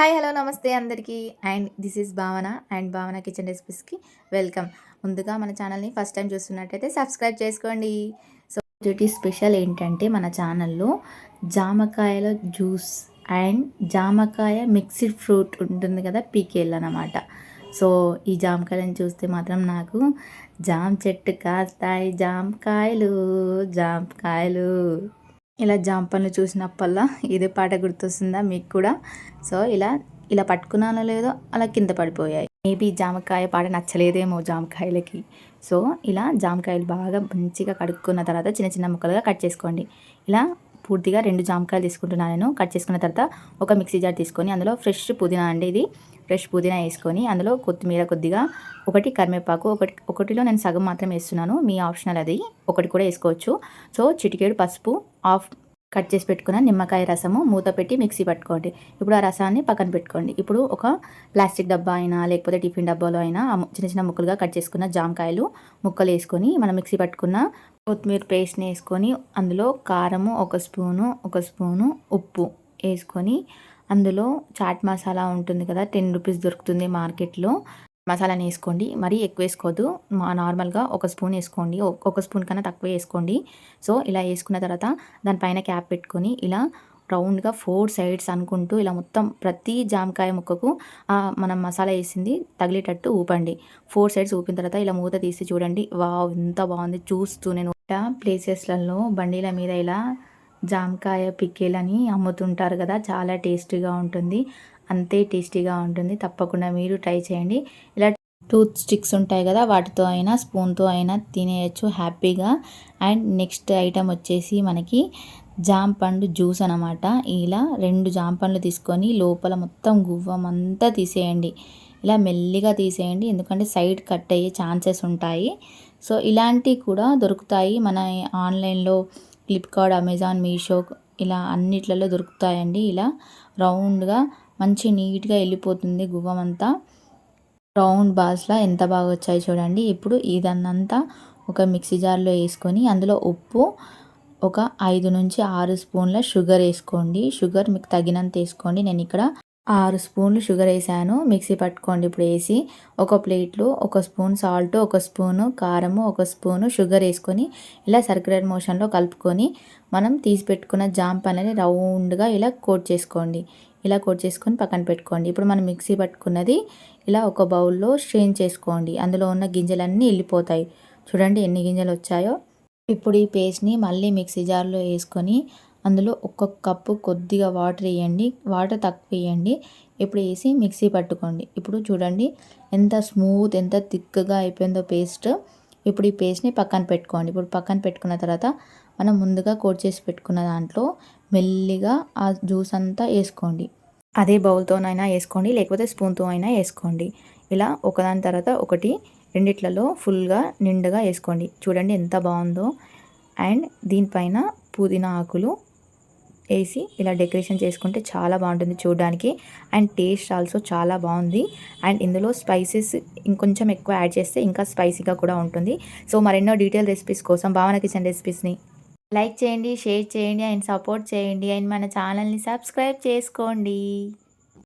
Hi hello నమస్తే అందరికీ. And this is Bhavana. And Bhavana kitchen రెసిపీస్కి welcome. ముందుగా మన ఛానల్ని ఫస్ట్ టైం చూస్తున్నట్టయితే సబ్స్క్రైబ్ చేసుకోండి. సో డ్యూటీ స్పెషల్ ఏంటంటే మన ఛానల్లో జామకాయల జ్యూస్ అండ్ జామకాయ మిక్స్డ్ ఫ్రూట్ ఉంటుంది కదా పీకేల్ అనమాట సో ఈ జామకాయలను చూస్తే మాత్రం నాకు జామ చెట్టు కాస్తాయి జామకాయలు జామకాయలు. ఇలా జామ పండ్లు చూసినప్పల్లా ఇదే పాట గుర్తొస్తుందా మీకు కూడా? సో ఇలా ఇలా పట్టుకున్నానో లేదో అలా కింద పడిపోయాయి. మేబీ జామకాయ పాట నచ్చలేదేమో జామకాయలకి. సో ఇలా జామకాయలు బాగా మంచిగా కడుక్కున్న తర్వాత చిన్న చిన్న ముక్కలుగా కట్ చేసుకోండి. ఇలా పూర్తిగా రెండు జామకాయలు తీసుకుంటున్నాను నేను. కట్ చేసుకున్న తర్వాత ఒక మిక్సీ జార్ తీసుకొని అందులో ఫ్రెష్ పుదీనా అండి ఇది. ఫ్రెష్ పుదీనా వేసుకొని అందులో కొత్తిమీర కొద్దిగా ఒకటి కరివేపాకు ఒకటి ఒకటిలో నేను సగం మాత్రం వేస్తున్నాను. మీ ఆప్షనల్ అది. ఒకటి కూడా వేసుకోవచ్చు. సో చిటికేడు పసుపు ఆఫ్ కట్ చేసి పెట్టుకున్న నిమ్మకాయ రసము మూత పెట్టి మిక్సీ పట్టుకోండి. ఇప్పుడు ఆ రసాన్ని పక్కన పెట్టుకోండి. ఇప్పుడు ఒక ప్లాస్టిక్ డబ్బా అయినా లేకపోతే టిఫిన్ డబ్బాలో అయినా చిన్న చిన్న ముక్కలుగా కట్ చేసుకున్న జామకాయలు ముక్కలు వేసుకొని మనం మిక్సీ పట్టుకున్న కొత్తిమీర పేస్ట్ని వేసుకొని అందులో కారము ఒక స్పూను ఒక స్పూను ఉప్పు వేసుకొని అందులో చాట్ మసాలా ఉంటుంది కదా టెన్ రూపీస్ దొరుకుతుంది మార్కెట్లో. మసాలాని వేసుకోండి. మరీ ఎక్కువ వేసుకోవద్దు. మా నార్మల్గా ఒక స్పూన్ వేసుకోండి. ఒక స్పూన్ కన్నా తక్కువ వేసుకోండి. సో ఇలా వేసుకున్న తర్వాత దానిపైన క్యాప్ పెట్టుకొని ఇలా రౌండ్గా ఫోర్ సైడ్స్ అనుకుంటూ ఇలా మొత్తం ప్రతి జామకాయ ముక్కకు మనం మసాలా వేసింది తగిలేటట్టు ఊపండి. ఫోర్ సైడ్స్ ఊపిన తర్వాత ఇలా మూత తీసి చూడండి. వా ఎంత బాగుంది. చూస్తూ నేను ప్లేసెస్లలో బండిల మీద ఇలా జామకాయ పిక్కేలని అమ్ముతుంటారు కదా. చాలా టేస్టీగా ఉంటుంది. అంతే టేస్టీగా ఉంటుంది. తప్పకుండా మీరు ట్రై చేయండి. ఇలా టూత్ స్టిక్స్ ఉంటాయి కదా వాటితో అయినా స్పూన్తో అయినా తినేయచ్చు హ్యాపీగా. అండ్ నెక్స్ట్ ఐటెం వచ్చేసి మనకి జామ పండు జ్యూస్ అనమాట ఇలా రెండు జామ పండ్లు తీసుకొని లోపల మొత్తం గువ్వం అంతా తీసేయండి. ఇలా మెల్లిగా తీసేయండి. ఎందుకంటే సైడ్ కట్ అయ్యే ఛాన్సెస్ ఉంటాయి. సో ఇలాంటివి కూడా దొరుకుతాయి. మన ఆన్లైన్లో ఫ్లిప్కార్ట్ అమెజాన్ మీషో ఇలా అన్నిట్లలో దొరుకుతాయండి. ఇలా రౌండ్గా మంచి నీట్గా వెళ్ళిపోతుంది గువ్వం అంతా రౌండ్ బాల్స్లా ఎంత బాగా వచ్చాయి చూడండి. ఇప్పుడు ఇదన్నంతా ఒక మిక్సీ జార్లో వేసుకొని అందులో ఉప్పు ఒక ఐదు నుంచి ఆరు స్పూన్ల షుగర్ వేసుకోండి. షుగర్ మీకు తగినంత వేసుకోండి. నేను ఇక్కడ ఆరు స్పూన్లు షుగర్ వేసాను. మిక్సీ పట్టుకోండి ఇప్పుడు వేసి ఒక ప్లేట్లో ఒక స్పూన్ సాల్ట్ ఒక స్పూను కారము ఒక స్పూను షుగర్ వేసుకొని ఇలా సర్క్యులర్ మోషన్లో కలుపుకొని మనం తీసి పెట్టుకున్న జాంప్ అనేది రౌండ్గా ఇలా కోట్ చేసుకోండి. ఇలా కోట్ చేసుకొని పక్కన పెట్టుకోండి. ఇప్పుడు మనం మిక్సీ పట్టుకున్నది ఇలా ఒక బౌల్లో స్ట్రెయిన్ చేసుకోండి. అందులో ఉన్న గింజలన్నీ వెళ్ళిపోతాయి చూడండి ఎన్ని గింజలు వచ్చాయో. ఇప్పుడు ఈ పేస్ట్ని మళ్ళీ మిక్సీ జార్లో వేసుకొని అందులో ఒక్కొక్క కప్పు కొద్దిగా వాటర్ వేయండి. వాటర్ తక్కువ వేయండి. ఇప్పుడు వేసి మిక్సీ పట్టుకోండి. ఇప్పుడు చూడండి ఎంత స్మూత్ ఎంత థిక్గా అయిపోయిందో పేస్ట్. ఇప్పుడు ఈ పేస్ట్ని పక్కన పెట్టుకోండి. ఇప్పుడు పక్కన పెట్టుకున్న తర్వాత మనం ముందుగా కోట్ చేసి పెట్టుకున్న దాంట్లో మెల్లిగా ఆ జ్యూస్ అంతా వేసుకోండి. అదే బౌల్తోనైనా వేసుకోండి లేకపోతే స్పూన్తో అయినా వేసుకోండి. ఇలా ఒకదాని తర్వాత ఒకటి రెండిట్లలో ఫుల్గా నిండుగా వేసుకోండి. చూడండి ఎంత బాగుందో. అండ్ దీనిపైన పుదీనా ఆకులు వేసి ఇలా డెకరేషన్ చేసుకుంటే చాలా బాగుంటుంది చూడడానికి. అండ్ టేస్ట్ ఆల్సో చాలా బాగుంది. అండ్ ఇందులో స్పైసెస్ ఇంకొంచెం ఎక్కువ యాడ్ చేస్తే ఇంకా స్పైసీగా కూడా ఉంటుంది. సో మరెన్నో డీటెయిల్ రెసిపీస్ కోసం భావన కిచెన్ రెసిపీస్ని లైక్ చేయండి షేర్ చేయండి అండ్ సపోర్ట్ చేయండి. అండ్ మన ఛానల్ని సబ్స్క్రైబ్ చేసుకోండి.